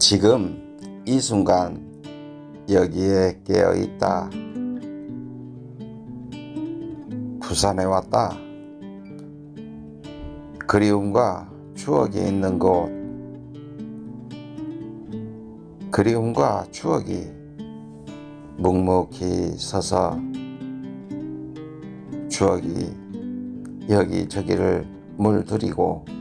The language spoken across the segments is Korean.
지금 이 순간 여기에 깨어 있다. 부산에 왔다. 그리움과 추억이 있는 곳. 그리움과 추억이 묵묵히 서서 추억이 여기저기를 물들이고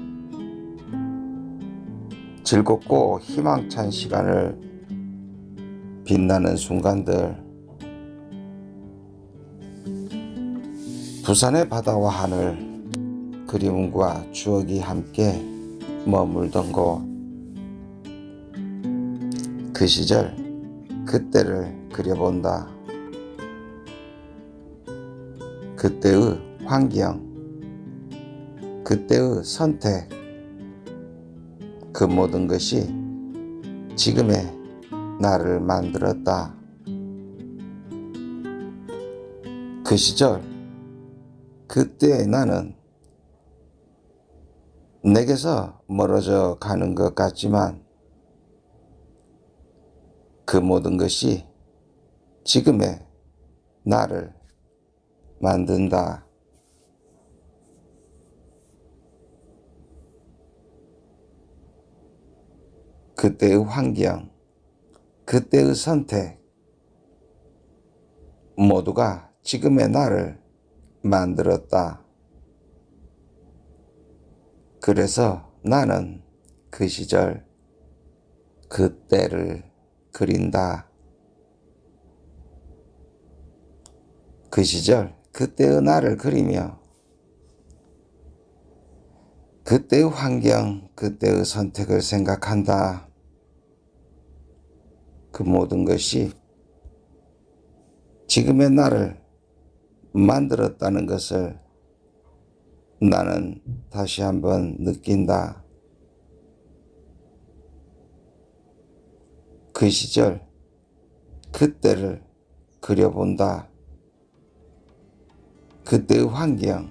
즐겁고 희망찬 시간을 빛나는 순간들. 부산의 바다와 하늘 그리움과 추억이 함께 머물던 곳. 그 시절 그때를 그려본다. 그때의 환경 그때의 선택 그 모든 것이 지금의 나를 만들었다. 그 시절, 그때 나는 내게서 멀어져 가는 것 같지만 그 모든 것이 지금의 나를 만든다. 그때의 환경, 그때의 선택, 모두가 지금의 나를 만들었다. 그래서 나는 그 시절, 그때를 그린다. 그 시절, 그때의 나를 그리며 그때의 환경, 그때의 선택을 생각한다. 그 모든 것이 지금의 나를 만들었다는 것을 나는 다시 한번 느낀다. 그 시절, 그때를 그려본다. 그때의 환경,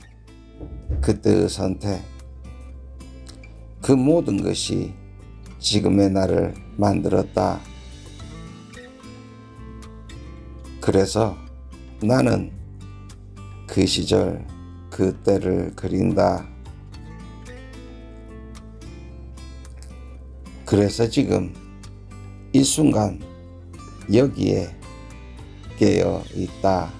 그때의 선택, 그 모든 것이 지금의 나를 만들었다. 그래서 나는 그 시절 그때를 그린다. 그래서 지금 이 순간 여기에 깨어 있다.